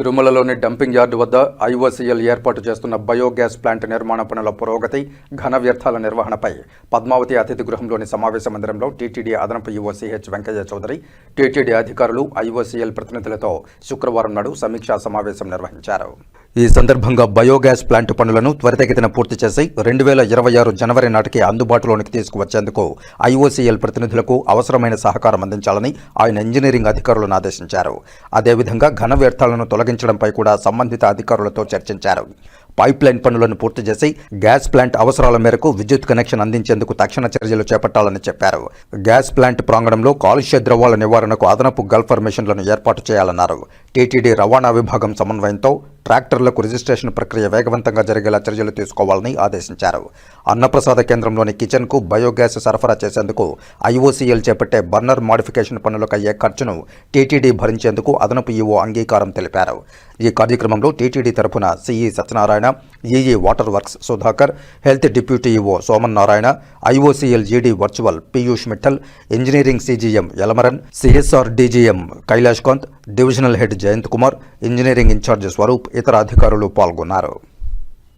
తిరుమలలోని dumping yard వద్ద IOCL ఏర్పాటు చేస్తున్న బయోగ్యాస్ ప్లాంట్ నిర్మాణ పనుల పురోగతి ఘన వ్యర్థాల నిర్వహణపై పద్మావతి అతిథి గృహంలోని సమావేశ మందిరంలో టీటీడీ అదనపు ఈవో వెంకయ్య చౌదరి టీటీడీ అధికారులు ఐఓసీఎల్ ప్రతినిధులతో శుక్రవారం నాడు సమీక్షా సమావేశం నిర్వహించారు. ఈ సందర్భంగా బయోగ్యాస్ ప్లాంట్ పనులను త్వరితగతిన పూర్తి చేసి రెండు వేల ఇరవై ఆరు జనవరి నాటికి అందుబాటులోనికి తీసుకువచ్చేందుకు ఐఓసీఎల్ ప్రతినిధులకు అవసరమైన సహకారం అందించాలని ఆయన ఇంజనీరింగ్ అధికారులను ఆదేశించారు. అదేవిధంగా ఘన వ్యర్థాలను తొలగి తొలగించడంపై కూడా సంబంధిత అధికారులతో చర్చించారు. పైప్ లైన్ పనులను పూర్తి చేసి గ్యాస్ ప్లాంట్ అవసరాల మేరకు విద్యుత్ కనెక్షన్ అందించేందుకు తక్షణ చర్యలు చేపట్టాలని చెప్పారు. గ్యాస్ ప్లాంట్ ప్రాంగణంలో కాలుష్య ద్రవాల నివారణకు అదనపు గల్ఫర్ మిషన్లను ఏర్పాటు చేయాలన్నారు. టీటీడీ రవాణా విభాగం సమన్వయంతో ట్రాక్టర్లకు రిజిస్ట్రేషన్ ప్రక్రియ వేగవంతంగా జరిగేలా చర్యలు తీసుకోవాలని ఆదేశించారు. అన్నప్రసాద కేంద్రంలోని కిచెన్కు బయోగ్యాస్ సరఫరా చేసేందుకు ఐఓసీఎల్ చేపట్టే బర్నర్ మాడిఫికేషన్ పనులకు అయ్యే ఖర్చును టీటీడీ భరించేందుకు అదనపు ఈవో అంగీకారం తెలిపారు. ఈ కార్యక్రమంలో టీటీడీ తరపున CE Satyanarayana EE water works Sudhakar health deputy EO Soman Narayana IOCL GD virtual Piyush Mittal engineering CGM Yalamaran CSR DGM Kailash Kanth divisional head Jayanth Kumar engineering incharge Swarup ఇతర అధికారులు పాల్గొన్నారు.